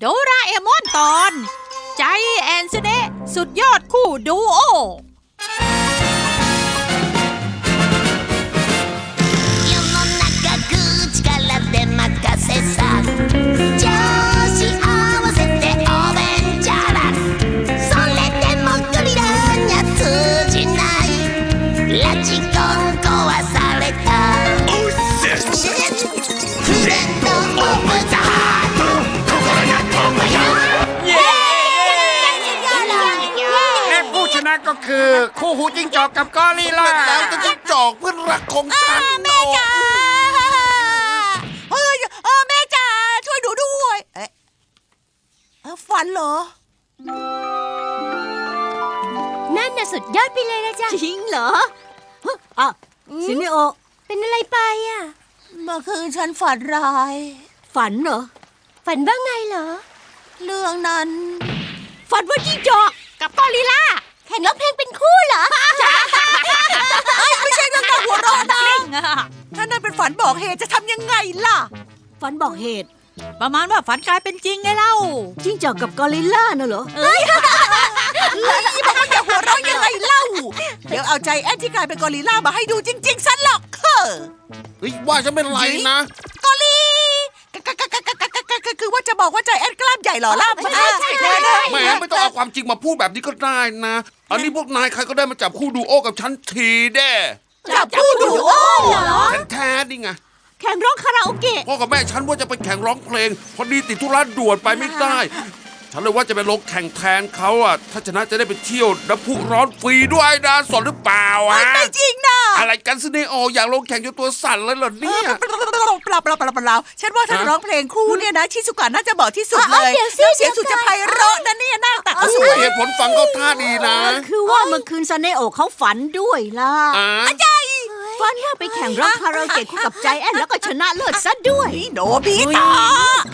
โดราเอมอนตอน ใจแอนซเนสุดยอดคู่ดูโอ คือ คู่หูจิ้งจอกกับกอริลล่าแล้วจะจิ้งจอกเพื่อนรักของฉันแม่จ๋าเฮ้ยเออแม่จ๋าช่วยดูด้วย เอ๊ะเอ้าฝันเหรอ นั่นน่ะสุดยอดไปเลยนะจ๊ะจริงเหรอฮะอะซินิโอ เป็นอะไรไปอะ เมื่อคืนฉันฝันร้าย ฝันเหรอ ฝันว่าไงเหรอ เรื่องนั้น ฝันว่าจิ้งจอกกับกอริลล่าแข่งร้องเพลงเป็นคู่เหรอไม่ใช่เรื่องการหัวเราะนะเร่งอะถ้านั่นเป็นฝันบอกเหตุจะทำยังไงล่ะ ฝันบอกเหตุ ประมาณว่าฝันกลายเป็นจริงไงเล่าจิ้งจอกกับกอริลล่าน่ะเหรอบอกว่าอย่าหัวเราะยังไงเล่า เดี๋ยวเอาใจแอนที่กลายเป็นกอริลล่ามาให้ดูจริงๆซะหรอกเฮ้อเฮ้ยว่าฉันเป็นไรนะ กอลีกะกะกะกะกะ กะกะกะคือว่าจะบอกว่าใจแอนกล้ามใหญ่หล่อล่ำใช่ใช่ใช่ใช่แหมไม่ต้องเอาความจริงมาพูดแบบนี้ก็ได้นะ อันนี้พวกนายใครก็ได้มาจับคู่ดูโอกับฉันทีเด้จับผู้ดูโอ้ฉันแท้ๆนี่ไงแข่งร้องคาราโอเกะพ่อกับแม่ฉันว่าจะไปแข่งร้องเพลง พอดีติดธุระด่วนไปไม่ได้ ฉันเลยว่าจะไปลงแข่งแทนเขาอะ ถ้าชนะจะได้ไปเที่ยวน้ำพุร้อนฟรีด้วยนะสนหรือเปล่าอะไม่จริงนะอะไรกันซิเนโออยากลงแข่งจนตัวสั่นเลยเหรอเอเนี่อยเปล่าเปล่าเปล่าเปล่าเปล่าเปล่าฉันว่าถ้าฮะร้องเพลงคู่เนี่ยนะชิสุกะน่าจะเหมาะที่สุดเลยเดี๋ยวสิเสียงสุดจะไพเราะนะเนี่ยหน้าตาก็สโอ้วยยเหตุผลฟังเขาท่าดีนะ คือว่าเมื่อคืนซันเนโอเขาฝันด้วยล่ะอ่าฝันว่าไปแข่งร้องคาราโอเกะคู่กับใจแอนแล้วก็ชนะเลิศซะด้วยนี่โนบิตะจริง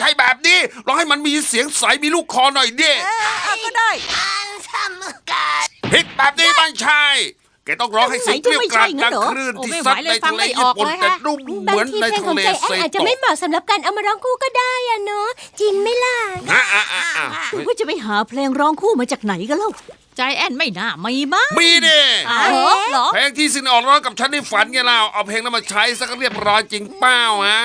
ใช่แบบนี้ลองให้มันมีเสียงใสมีลูกคอหน่อยดิก็ได้ อันสมกันผิดแบบนี้ไม่ใช่แกต้องร้องให้เสียงเรียวกราดดังคลื่นที่ซัดในทะเลญี่ปุ่นแต่นุ่มเหมือนในเพลงขทะองเลใจซแอนอาจจะไม่เหมาะสำหรับการเอามาร้องคู่ก็ได้อะเนาะจริงไหมล่ะ อะอะอะอะคุณว่าจะไปหาเพลงร้องคู่มาจากไหนกันเล่าใจแอนไม่น่ามีบ้างมีเด้หรอ เพลงที่ซินออกร้องกับฉันในฝันไงเราเอาเพลงนั้นมาใช้สักเรียบร้อยจริงเป้าฮะ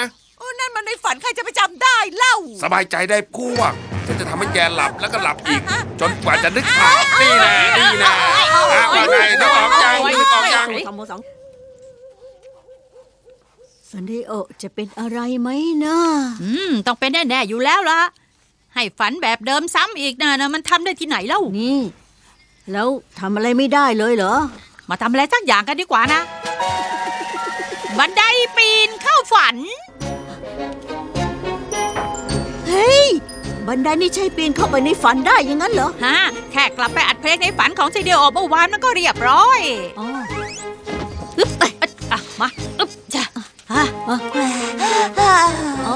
นั่นมันในฝันใครจะไปจำได้เล่า สบายใจได้พวกฉันจะทำให้แกหลับแล้วก็หลับอีก จนกว่าจะนึกออกนี่แน่นี่แน่อะว่าไงนึกออกยังนึกออกยังทำโมสองซันเดโอจะเป็นอะไรไหมนะอืม ต้องเป็นแน่ๆอยู่แล้วล่ะ ให้ฝันแบบเดิมซ้ำอีกนะนะมันทำได้ที่ไหนเล่า นี่ แล้วทำอะไรไม่ได้เลยเหรอ มาทำอะไรสักอย่างกันดีกว่านะ บันไดปีนเข้าฝันเฮ้ย บันไดนี่ใช่ปีนเข้าไปในฝันได้อย่างนั้นเหรอ ฮะ แค่กลับไปอัดเพลงในฝันของซีเดียโอเมื่อวานมันก็เรียบร้อยอ๋ออึ๊บเอ้ยอะมาอึ๊บจ้ะฮะเอ้าเอา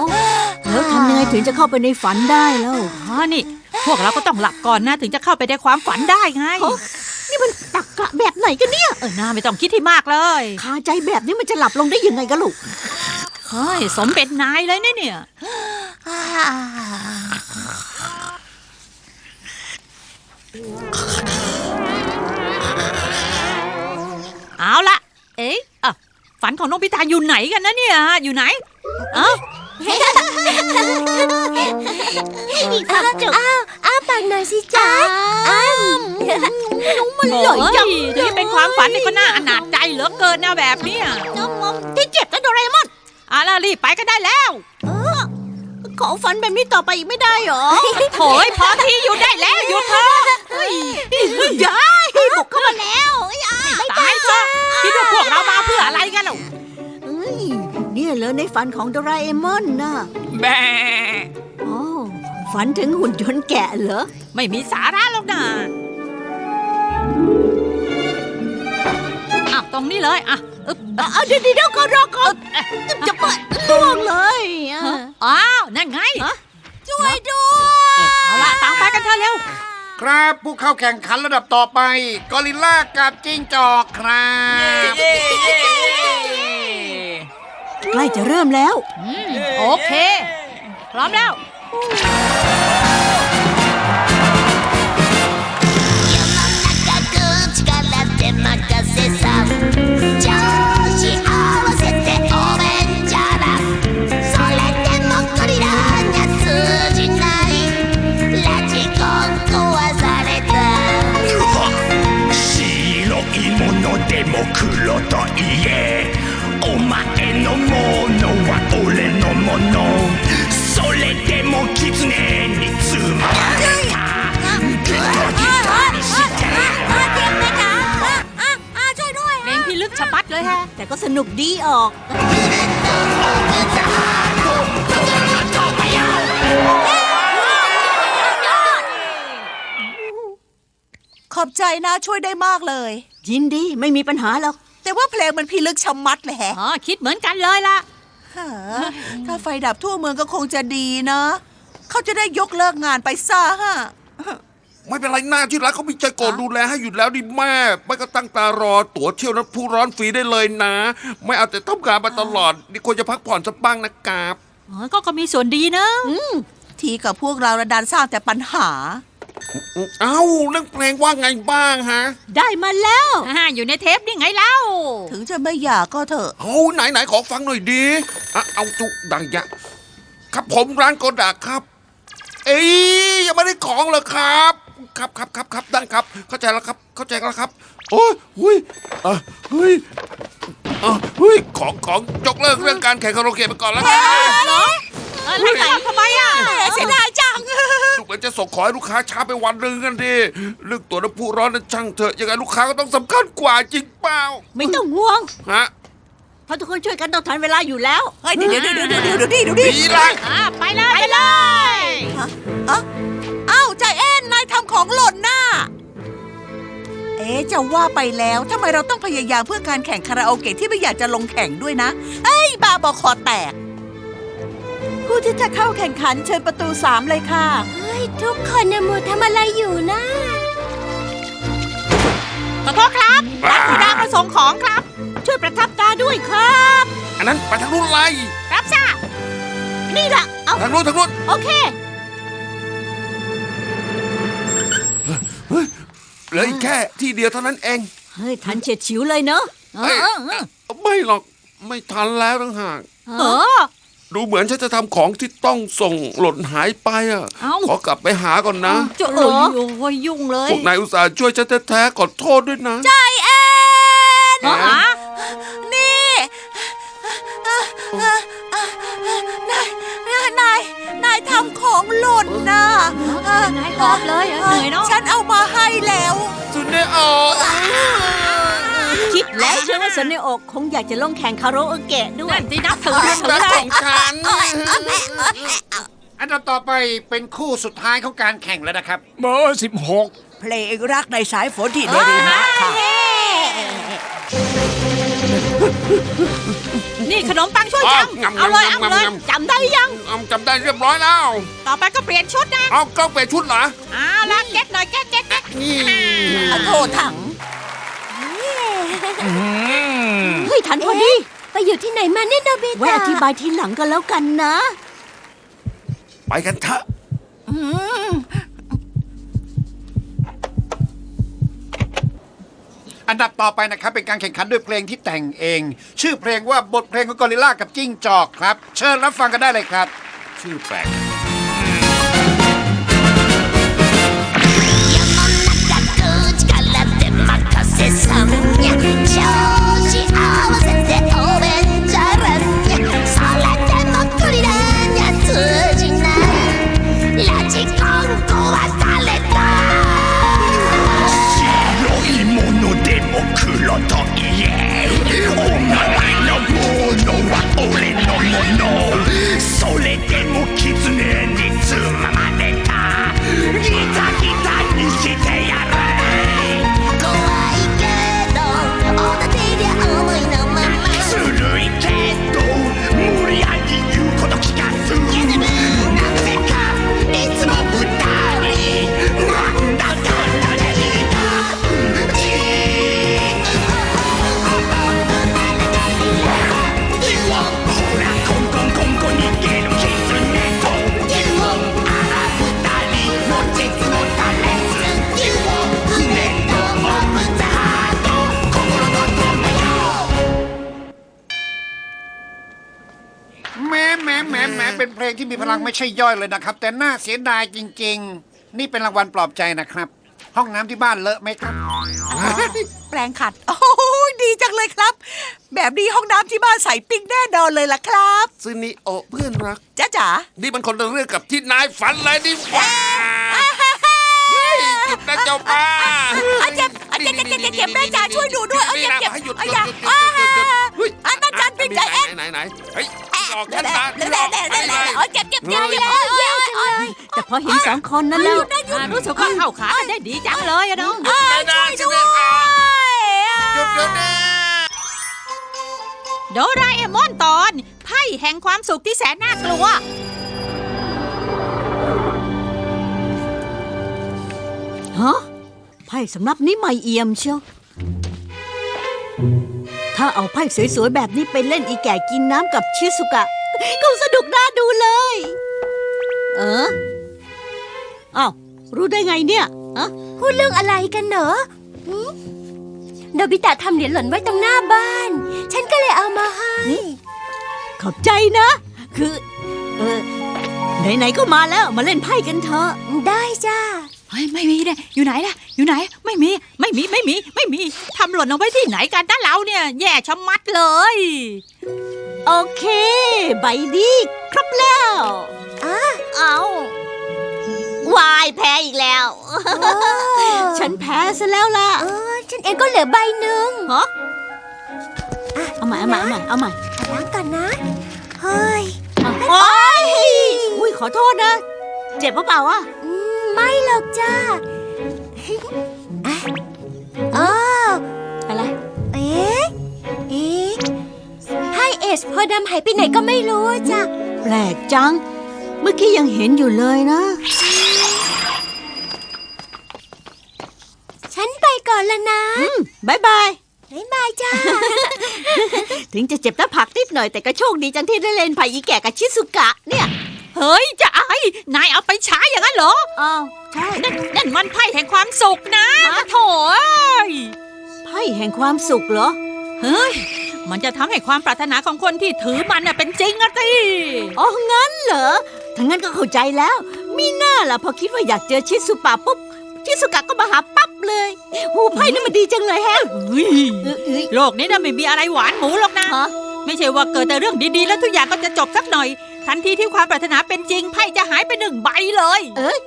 แล้วทำยังไงถึงจะเข้าไปในฝันได้แล้วอ๋อนี่ พวกเราก็ต้องหลับก่อนนะ ถึงจะเข้าไปในความฝันได้ไง นี่มันตักกะแบบไหนกันเนี่ยเออหน้าไม่ต้องคิดที่มากเลยคาใจแบบนี้มันจะหลับลงได้ยังไงกันลูกเฮ้ยสมเป็นนายเลยนะเนี่ย เอาละเอ๊ะอะฝันของน้องพิตาอยู่ไหนกันนะเนี่ยอยู่ไหนเอ้าอีกคำจุกอ้าวอ้าปากหน่อยสิจ๊ะอ้ามมันใหญ่จังถึงจะเป็นความฝันนี่ก็น่าอนาจใจเหลือเกินนะแบบเนี้ยที่เจ็บกันโดเรมอนเอาล่ะรีบไปก็ได้แล้ว ขอฝันแบบนี้ต่อไปอีกไม่ได้หรอโถยพอที่อยู่ได้แล้วอยู่เถอะยายบุกเข้ามาแล้วยายตายซะคิดว่าพวกเรามาเพื่ออะไรกันล่ยเนี่ยเลยในฝันของโดราเอมอนน่ะแบอ๋อฝันถึงหุ่นยนต์แกะเหรอ ไม่มีสาระหรอกนะอะตรงนี้เลยอะ อึ๊บเอาเดี๋ยวเดี๋ยวก่อนรอก่อนจะเปิดล่วงเลยอะอ้าวนั่นไงช่วยด้วยเอาละตามไปกันเถอะเร็ว ครับผู้เข้าแข่งขันระดับต่อไป กอริลล่ากับจิ้งจอกครับใกล้จะเริ่มแล้ว โอเค พร้อมแล้ว ออกขอบใจนะช่วยได้มากเลย ยินดีไม่มีปัญหาหรอก แต่ว่าเพลงมันพิลึกชะมัดเลยแฮะอ๋อคิดเหมือนกันเลยล่ะฮะถ้าไฟดับทั่วเมืองก็คงจะดีนะ เขาจะได้ยกเลิกงานไปซะฮะ ไม่เป็นไรหน้าที่รักเขามีใจโกรธดูแลให้อยู่แล้วดิแม่ไม่ก็ตั้งตารอ ตั๋วเที่ยวน้ำพุร้อนฟรีได้เลยนะ ไม่เอาแต่ทำงานมาตลอดนี่ควรจะพักผ่อนสักบ้างนะครับอ๋อก็ก็มีส่วนดีนะทีกับพวกเราระดานสร้างแต่ปัญหา เอ้าเรื่องเพลงว่าไงบ้างฮะ ได้มาแล้วอ่าอยู่ในเทปนี่ไงเล่า ถึงจะไม่อยากก็เถอะเอาไหนไหนขอฟังหน่อยดีอะเอาจุดังยะ ครับผมร้านโกดักครับ เอ้ยยังไม่ได้ของเหรอครับ ครับครับครับครับได้ครับ เข้าใจแล้วครับ เข้าใจแล้วครับ โอ้ยหุยเอ่อเฮ้ยเอ่อเฮ้ยของของยกเลิกเรื่องการแข่งคาราโอเกะไปก่อนแล้วกันเหรอเออแล้วใส่ทำไมอะเสียดายจัง ดูเหมือนจะส่งขอให้ลูกค้าช้าไปวันหนึ่งกันดิเรื่องตัวน้ำพุร้อนนั้นช่างเถอะยังไงลูกค้าก็ต้องสำคัญกว่าจริงเปล่าไม่ต้องห่วง ฮะเพราะทุกคนช่วยกันต้องทันเวลาอยู่แล้วเฮ้ยเดี๋ยวเดี๋ยวเดี๋ยวเดี๋ยวเดี๋ยวดิเดี๋ยวดิดีละอ่าไปเลยไปเลยเอ้ ของหล่นน่ะเอ๊ะจะว่าไปแล้วทำไมเราต้องพยายามเพื่อการแข่งคาราโอเกะที่ไม่อยากจะลงแข่งด้วยนะเอ้ยบาบอคอแตก ผู้ที่จะเข้าแข่งขันเชิญประตูสามเลยค่ะ เฮ้ย ทุกคนนะมัวทำอะไรอยู่นะขอโทษครับร้านคุณดามาส่งของครับ ช่วยประทับตาด้วยครับ อันนั้นไปทางนู้นไล่รับทราบนี่ล่ะเอาทางนู้นทางนู้นโอเค เหลืออีกแค่ที่เดียวเท่านั้นเอง เฮ้ยทันเฉียดฉิวเลยเนอะเออเออเออไม่หรอกไม่ทันแล้วทั้งหากเออ ดูเหมือนฉันจะทำของที่ต้องส่งหล่นหายไปอะเอ้า ขอกลับไปหาก่อนนะจะเออโอ้ยยุ่งเลยพวกนายอุตส่าห์ช่วยฉันแท้ๆขอโทษด้วยนะใจแอนอ๋อฮะ นี่ นาย นาย นาย นายทำของหล่นนะนาย หอบเลยเหรอเหนื่อยเนอะฉันเอามาให้แล้ว สุดเนโอคิดแล้วใช่ไหมสนในอกคงอยากจะลงแข่งคาราโอเกะด้วยนั่นสินับถือรัถือกเลขยองฉันอันดับต่อไปเป็นคู่สุดท้ายของการแข่งแล้วนะครับ เบอร์สิบหกเพลงรักในสายฝนที่เดรีนะค่ะ นี่ขนมปังช่วยอ้าวจำงำเอาเลยงำเอาเลยงำงำจำได้ยังเอาจำได้เรียบร้อยแล้ว ต่อไปก็เปลี่ยนชุดนะเอากล้องเปลี่ยนชุดเหรอเอาละเก็ตหน่อยเก็ตเก็ตเก็ตนี่อะโทษถังเฮ้ยทันพอดีไปอยู่ที่ไหนมาเนี่ยโนบิไว้ตะอธิบายทีหลังกันแล้วกันนะ ไปกันเถอะ อันดับต่อไปนะครับ เป็นการแข่งขันด้วยเพลงที่แต่งเอง ชื่อเพลงว่าบทเพลงของกอริลล่ากับจิ้งจอกครับ เชิญรับฟังกันได้เลยครับ ชื่อแปลก ลงที่มีพลังไม่ใช่ย่อยเลยนะครับ แต่น่าเสียดายจริง ๆ นี่เป็นรางวัลปลอบใจนะครับ ห้องน้ำที่บ้านเลอะไหมครับ แปลงขัด โอ้ยดีจังเลยครับ แบบนี้ห้องน้ำที่บ้านใส่ปิ้งแน่นอนเลยล่ะครับซึนิโอเพื่อนรัก จ้าจ๋านี่มันคนละเรื่องกับที่นายฝันเลยดิว่าเฮ้ยหยุด นะเจ้าป้าอาเจ็บอาเจ็บเจ็บเจ็บเจ็บเจ็บแม่จ๋าช่วยดูด้วยเอาเจ็บเจ็บให้หยุดหยุย่าดหยุดหยุดหยุดหยุดหยุดอะนั่นจันปิ้งใจเอ็นไหนไหนไหนเฮ้ยหลอกแน่ฉันแน่นะแน่แน่แน่แน่โอ้ยเจ็บเจ็บเจ็บเจ็บโอ้ยโอ้ยโอ้ยแต่พอเห็นสองคนนั้นแล้วอ่ารู้สึกว่าเข้าขาได้ดีจังเลยอะน้องไม่ได้ใช่ไหมอะหยุดหยุดนะโดราเอมอนตอนไพ่แห่งความสุขที่แสนน่ากลัว ฮะไพ่สำนับนี้ไม่เอี่ยมเชียวถ้าเอาไพ่สวยๆแบบนี้ไปเล่นอีแก่กินน้ำกับชิสุกะก็สนุกน่าดูเลย เอออ้าวรู้ได้ไงเนี่ยอะพูดเรื่องอะไรกันเหรอหืมโนบิตะทำเหรียญหล่นไว้ตรงหน้าบ้าน ฉันก็เลยเอามาให้ ขอบใจนะ คือ เออไหนๆก็มาแล้วมาเล่นไพ่กันเถอะ ได้จ้า เฮ้ยไม่มีเนี่ยอยู่ไหนล่ะ อยู่ไหน ไม่มี ไม่มี ไม่มี ไม่มี ทำหล่นเอาไว้ที่ไหนกันนะเราเนี่ย แย่ชะมัดเลย โอเค ใบนี้ครบแล้วอะเอาวายแพ้อีกแล้ว ฉันแพ้ซะแล้วล่ะ เออ ฉันเองก็เหลือใบหนึ่งฮะเอาใหม่เอาใหม่เอาใหม่เอาใหม่ล้างก่อนนะ เฮ้ย โอ้ยอุ้ยขอโทษนะ เจ็บปะเปล่าอะอืม ไม่หรอกจ้าอะอ้าวอะไร เอ๊ะ เอ๊ะให้เอสพอดำหายไปไหนก็ไม่รู้อะจ้ะ แปลกจัง เมื่อกี้ยังเห็นอยู่เลยนะ ฉันไปก่อนละนะอืมบายบาย บ๊ายบายจ้า ถึงจะเจ็บหน้าผากนิดหน่อยแต่ก็โชคดีจังที่ได้เล่นไพ่อีแก่กับชิสุกะเนี่ย เฮ้ยจะไอ้นายเอาไปใช้อย่างนั้นเหรออ้าวใช่นั่นนั่นมันไพ่แห่งความสุขนะโถ่เอ้ยไพ่แห่งความสุขเหรอ เฮ้ย มันจะทำให้ความปรารถนาของคนที่ถือมันน่ะเป็นจริงอะสิอ๋อ งั้นเหรอถ้างั้นก็เข้าใจแล้ว มีหน้าล่ะพอคิดว่าอยากเจอชิสุปะปุ๊บ ชิสุกะก็มาหาปั๊บเลยหูไพ่นี่มันดีจังเลยแฮะเฮ้ยเอ้ยเอ้ย โลกนี้น่ะไม่มีอะไรหวานหมูหรอกนะ ฮะ ไม่ใช่ว่าเกิดแต่เรื่องดีๆ แล้วทุกอย่างก็จะจบสักหน่อย ทันทีที่ความปรารถนาเป็นจริงไพ่จะหายไปหนึ่งใบเลย เอ้ย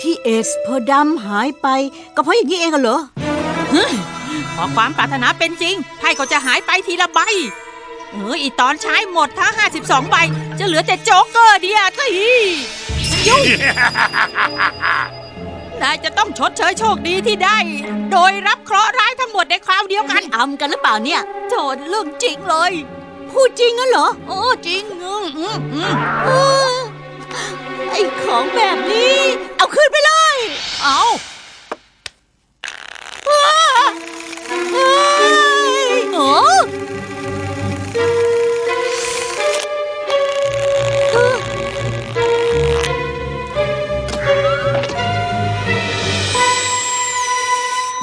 ที่เอสพอดำหายไป ก็เพราะอย่างนี้เองเหรอพอความปรารถนาเป็นจริงไพ่ก็จะหายไปทีละใบเอออีตอนใช้หมดทั้ง52 ใบ จะเหลือแต่โจ๊กเกอร์เดียวทียุ่งนายจะต้องชดเชยโชคดีที่ได้ โดยรับเคราะห์ร้ายทั้งหมดในคราวเดียวกันอำกันหรือเปล่าเนี่ย โจทย์เรื่องจริงเลย พูดจริงงั้นเหรอ โอ้จริงอืมอืมอืมเออไอ้ของแบบนี้ เอาคืนไปเลย เอาเฮ้ยโอ้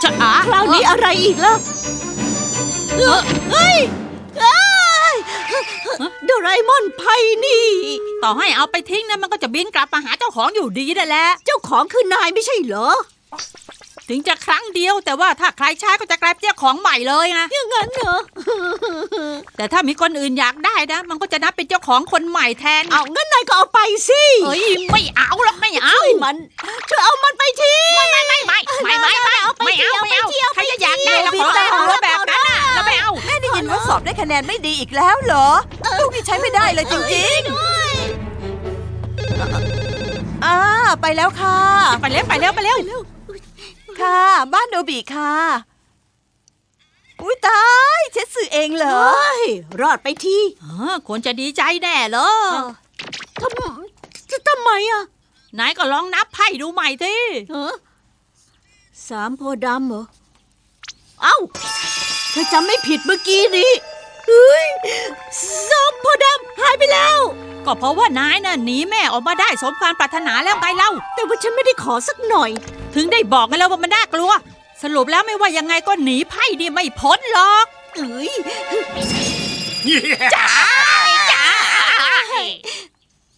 จะอาคราวนี้อะไรอีกล่ะ เอ้อเฮ้ยเอ้ย โดราเอมอนไพ่นี่ ต่อให้เอาไปทิ้งนะมันก็จะบินกลับมาหาเจ้าของอยู่ดีนั่นแหละ เจ้าของคือนายไม่ใช่เหรอ ถึงจะครั้งเดียวแต่ว่าถ้าใครใช้ก็จะกลายเป็นเจ้าของใหม่เลยนะ อย่างนั้นเหรอ แต่ถ้ามีคนอื่นอยากได้นะ มันก็จะนับเป็นเจ้าของคนใหม่แทน เอางั้นนายก็เอาไปสิเอ้ยไม่เอาหรอกไม่เอา ช่วยมันช่วยเอามันไปที ไม่ไม่ไม่ไม่ไม่ไม่ไม่เอาไม่เอาไม่เอาใครจะอยากได้เราขอได้หัวแบบนั้นน่ะเราไม่เอา แม่ได้ยินว่าสอบได้คะแนนไม่ดีอีกแล้วเหรอ ลูกนี่ใช้ไม่ได้เลยจริงๆอ่าไปแล้วค่ะ ไปเร็วไปเร็วไปเร็วค่ะ บ้านโนบิค่ะ อุ้ยตายเช็ดสื่อเองเหรอ เฮ้ย รอดไปทีเออควรจะดีใจแน่เลยทำจะทำไมอะนายก็ลองนับไพ่ดูใหม่สิเออสามโพธิ์ดำเหรอ เอ้า เธอจำไม่ผิดเมื่อกี้นี้ เฮ้ยสองโพธิ์ดำหายไปแล้ว ก็เพราะว่านายน่ะหนีแม่ออกมาได้สมความปรารถนาแล้วไงเล่า แต่ว่าฉันไม่ได้ขอสักหน่อย ถึงได้บอกไงแล้วว่ามันน่ากลัว สรุปแล้วไม่ว่ายังไงก็หนีไพ่ดีไม่พ้นหรอกเอ้ยจ้า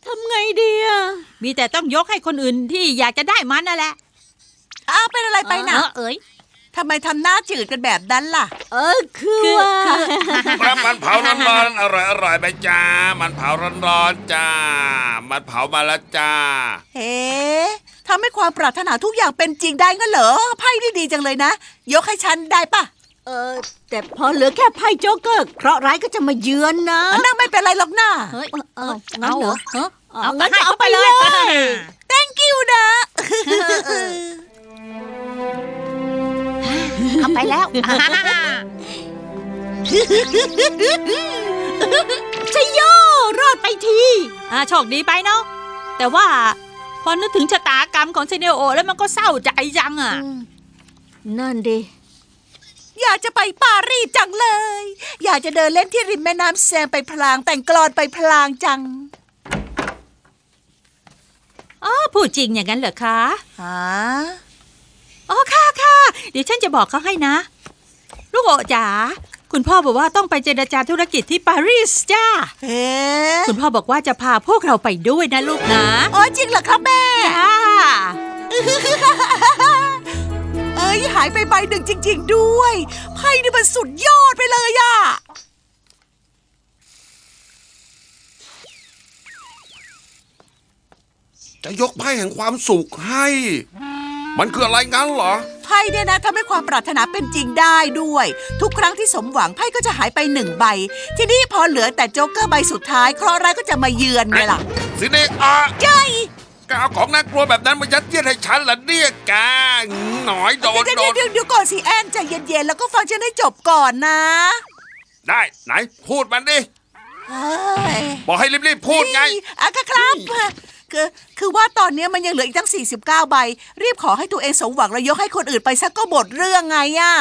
ทำไงดีอะมีแต่ต้องยกให้คนอื่นที่อยากจะได้มันนั่นแหละ อ้าวเป็นอะไรไปนะเออเอ้ย ทำไมทำหน้าจืดกันแบบนั้นล่ะ เออคือคือว่าคือครับมันเผาร้อนๆอร่อยอร่อยไหมจ้า มันเผาร้อนๆจ้า มันเผามาแล้วจ้า เฮ้ทำให้ความปรารถนาทุกอย่างเป็นจริงได้งั้นเหรอ ไพ่นี่ดีจังเลยนะ ยกให้ฉันได้ปะเออ แต่พอเหลือแค่ไพ่โจ๊กเกอร์เคราะห์ร้ายก็จะมาเยือนนะอันนั่งไม่เป็นไรหรอกนะเฮ้ยเอองั้นเหรอเออเอาเอางั้งั้นนก็เอาเอาไปไปเลเลยย thank you นะ ไปแล้วชโยรอดไปทีอ่าโชคดีไปเนาะแต่ว่า พอนึกถึงชะตากรรมของเซเนโอ แล้วมันก็เศร้าใจจังอะ นั่นดิ อยากจะไปปารีสจังเลย อยากจะเดินเล่นที่ริมแม่น้ำแซงไปพลาง แต่งกลอนไปพลางจังอ๋อพูดจริงอย่างนั้นเหรอคะ ฮะ อ๋อค่ะค่ะเดี๋ยวฉันจะบอกเขาให้นะ ลูกโอจ๋าคุณพ่อบอกว่าต้องไปเจรจาธุรกิจที่ปารีสจ้าเอ๊ะคุณพ่อบอกว่าจะพาพวกเราไปด้วยนะลูกนะอ๋อจริงเหรอครับแม่จ้าเอ้ยหายไปใบหนึ่งจริง ๆ ด้วยไพ่นี่มันสุดยอดไปเลยอะจะยกไพ่แห่งความสุขให้ มันคืออะไรงั้นเหรอ ไพ่เนี่ยนะทำให้ความปรารถนาเป็นจริงได้ด้วย ทุกครั้งที่สมหวังไพ่ก็จะหายไปหนึ่งใบ ทีนี้พอเหลือแต่โจ๊กเกอร์ใบสุดท้ายเคราะห์ร้ายก็จะมาเยือนไงล่ะสิเนอาใช่กเอาของน่ากลัวแบบนั้นมายัดเยียดให้ฉันเหรอเนี่ยกาหน่อยโดนเดี๋ยวโดเดี๋ยวนเดี๋ยวเดี๋ยวก่อนสิแอนใจเย็นๆแล้วก็ฟังฉันให้จบก่อนนะได้ ไหนพูดมันดิเฮ้ยบอกให้รีบๆพูดไง อะก็ครับ คือคือว่าตอนนี้มันยังเหลืออีกตั้ง 49 ใบ รีบขอให้ตัวเองสมหวังแล้วยกให้คนอื่นไปซะก็หมดเรื่องไงอะ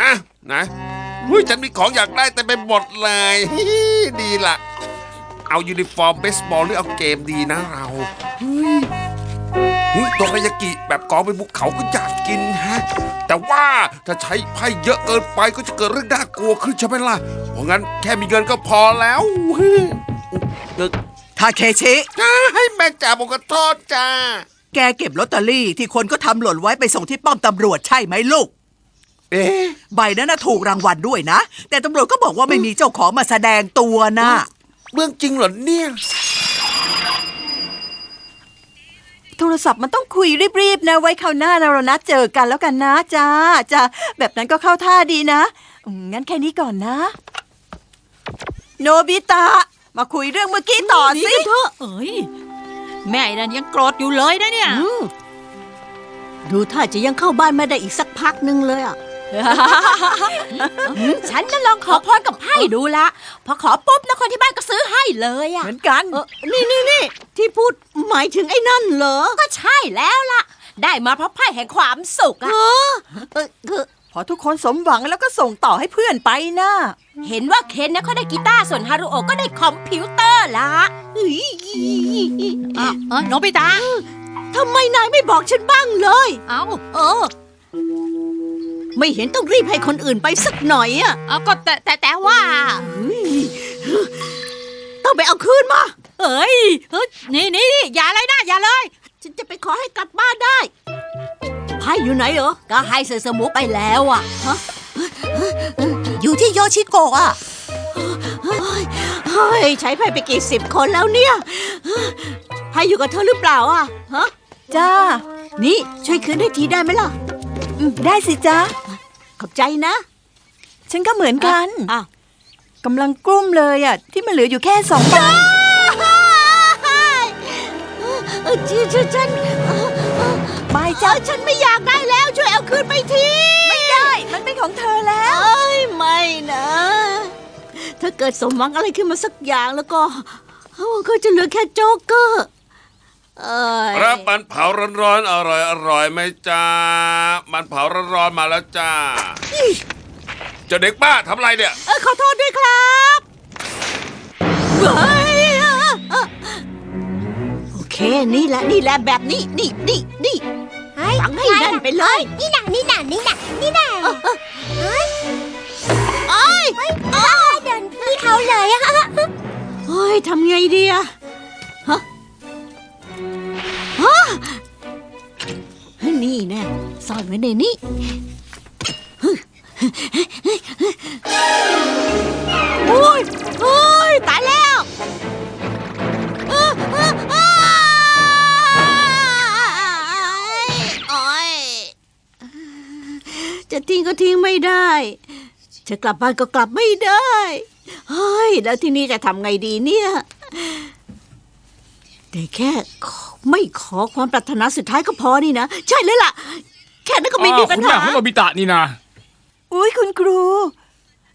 อะไหนหุ้ยฉันมีของอยากได้แต่ไปหมดเลยดีละเอายูนิฟอร์มเบสบอลหรือเอาเกมดีนะเราเฮ้ยเฮ้ยโดรายากิแบบกองเป็นภูเขาก็อยากกินฮะ แต่ว่าถ้าใช้ไพ่เยอะเกินไปก็จะเกิดเรื่องน่ากลัวขึ้นใช่ไหมล่ะ เพราะงั้นแค่มีเงินก็พอแล้วเฮ้ยเออ ทาเคชิจ้าให้แม่จ่าบอกขอโทษจ้า แกเก็บลอตเตอรี่ที่คนก็ทำหล่นไว้ไปส่งที่ป้อมตำรวจใช่ไหมลูก เอ๊ะ ใบนั้นน่ะถูกรางวัลด้วยนะ แต่ตำรวจก็บอกว่าไม่มีเจ้าของมาแสดงตัวนะ เรื่องจริงเหรอเนี่ย โทรศัพท์มันต้องคุยรีบๆนะไว้คราวหน้าเรานัดเจอกันแล้วกันนะจ้าจ้าแบบนั้นก็เข้าท่าดีนะอืมงั้นแค่นี้ก่อนนะ โนบิตะ มาคุยเรื่องเมื่อกี้ต่อหนีสิกันเถอะเอ้ยแม่นั่นยังโกรธอยู่เลยนะเนี่ย อืมดูท่าจะยังเข้าบ้านไม่ได้อีกสักพักหนึ่งเลยอะ ฉันจะลองขอพรกับไพ่ดูละพอขอปุ๊บนะคนที่บ้านก็ซื้อให้เลยอะเหมือนกัน เออนี่นี่นี่ที่พูดหมายถึงไอ้นั่นเหรอก็ใช่แล้วล่ะ ได้มาเพราะไพ่แห่งความสุขเออะอเออคือ พอทุกคนสมหวังแล้วก็ส่งต่อให้เพื่อนไปนะ เห็นว่าเคนเนี่ยเขาได้กีตาร์ส่วนฮารุโอะก็ได้คอมพิวเตอร์ละอุ๊ยอ้าวเอ้ยโนบิตะทำไมนายไม่บอกฉันบ้างเลย เอ้าเออ ไม่เห็นต้องรีบให้คนอื่นไปสักหน่อยอะเอาก็แต่แต่แต่ว่าต้องไปเอาคืนมา เอ้ยเฮ้ยนี่นี่นี่อย่าเลยนะอย่าเลย ฉันจะไปขอให้กลับบ้านได้ ไพ่อยู่ไหนเหรอก็ให้เสือสมูไปแล้วอะอยู่ที่โยชิโกะอะเฮ้ยใช้ไพ่ไปกี่สิบคนแล้วเนี่ยไพ่อยู่กับเธอหรือเปล่าอะฮะจ้า นี่ช่วยคืนให้ทีได้ไหมล่ะอืมได้สิจ้าขอบใจนะ ฉันก็เหมือนกันอ้าวกำลังกลุ้มเลยอะ ที่มันเหลืออยู่แค่สองใบเออฉันฉันฉันเออเออ ไม่เอจ้าอฉันไม่อยากได้แล้วช่วยเอาคืนไปที ไม่ได้ มันเป็นของเธอแล้วเอ้ยไม่นะ ถ้าเกิดสมหวังอะไรขึ้นมาสักอย่างแล้วก็เอ้าก็จะเหลือแค่โจ๊กเกอร์เอ้ยรับมันเผาร้อนๆอร่อยอร่อยไหมจ้ามันเผาร้อนๆมาแล้วจ้าเจ้าเด็กบ้าทำอะไรเนี่ยเอ้ยขอโทษด้วยครับเฮ้ยเออเออโอเคนี่แหละนี่แหละแบบนี้นี่นี่นี่ ฝังให้แน่นไปเลย นี่หนักนี่หนักนี่หนักนี่หนักโอ้ยโอ้ยเดินพี่เขาเลยอะเฮ้ยทำไงดีอะฮะฮะนี่แน่ซ่อนไว้ในนี้โอ้ยโอ้ยตายแล้ว จะทิ้งก็ทิ้งไม่ได้ จะกลับบ้านก็กลับไม่ได้เฮ้ยแล้วที่นี่จะทำไงดีเนี่ย แต่แค่ขอไม่ขอความปรารถนาสุดท้ายก็พอนี่นะ ใช่เลยล่ะ แค่นั้นก็ไม่มีปัญคุณอยาหากให้โนบิตะนี่นะ อุ้ยคุณครู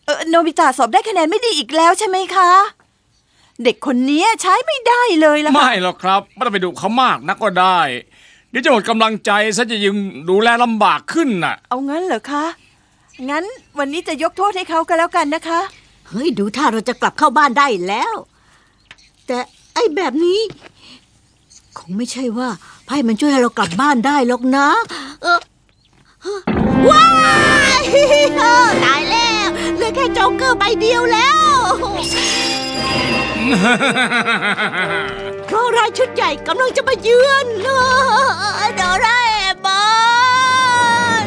เออโนบิตะสอบได้คะแนนไม่ดีอีกแล้วใช่ไหมคะ เด็กคนนี้ใช้ไม่ได้เลยล่ะค่ะ ไม่หรอกครับ ไม่ต้องไปดูเขามากนักก็ได้ เดี๋ยวจะหมดกำลังใจซะจะยิ่งดูแลลำบากขึ้นน่ะ เอางั้นเหรอคะ งั้นวันนี้จะยกโทษให้เขาก็แล้วกันนะคะ เฮ้ย ดูท่าเราจะกลับเข้าบ้านได้แล้ว แต่ไอ้แบบนี้ คงไม่ใช่ว่าไพ่มันช่วยให้เรากลับบ้านได้หรอกนะ เออว้ายเออตายแล้วเหลือแค่โจ๊กเกอร์ใบเดียวแล้วเพ ราะรายชุดใหญ่กำลังจะมาเยือนเออโดราเอมอน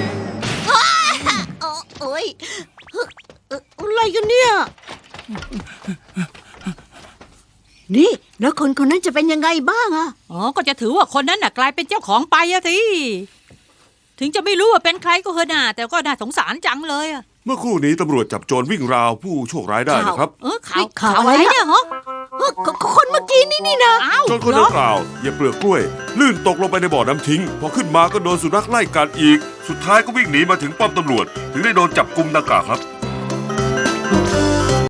โอ้ยเอ่ออะไรกันเนี่ย นี่ แล้วคนคนนั้นจะเป็นยังไงบ้างอะอ๋อ ก็จะถือว่าคนนั้นน่ะกลายเป็นเจ้าของไปอะสิ ถึงจะไม่รู้ว่าเป็นใครก็เถอะน่าแต่ก็น่าสงสารจังเลยอะเมื่อครู่นี้ตำรวจจับโจรวิ่งราวผู้โชคร้ายได้นะครับ เออข่าวข่าวอะไรเนี่ยเหรอเอ้อคคนเมื่อกี้นี่นี่นะอ้าวโจรคนดังกล่าวเหยียบเปลือกกล้วย ลื่นตกลงไปในบ่อน้ำทิ้ง พอขึ้นมาก็โดนสุนัขไล่กัดอีก สุดท้ายก็วิ่งหนีมาถึงป้อมตำรวจ ถึงได้โดนจับกุมดังกล่าวครับ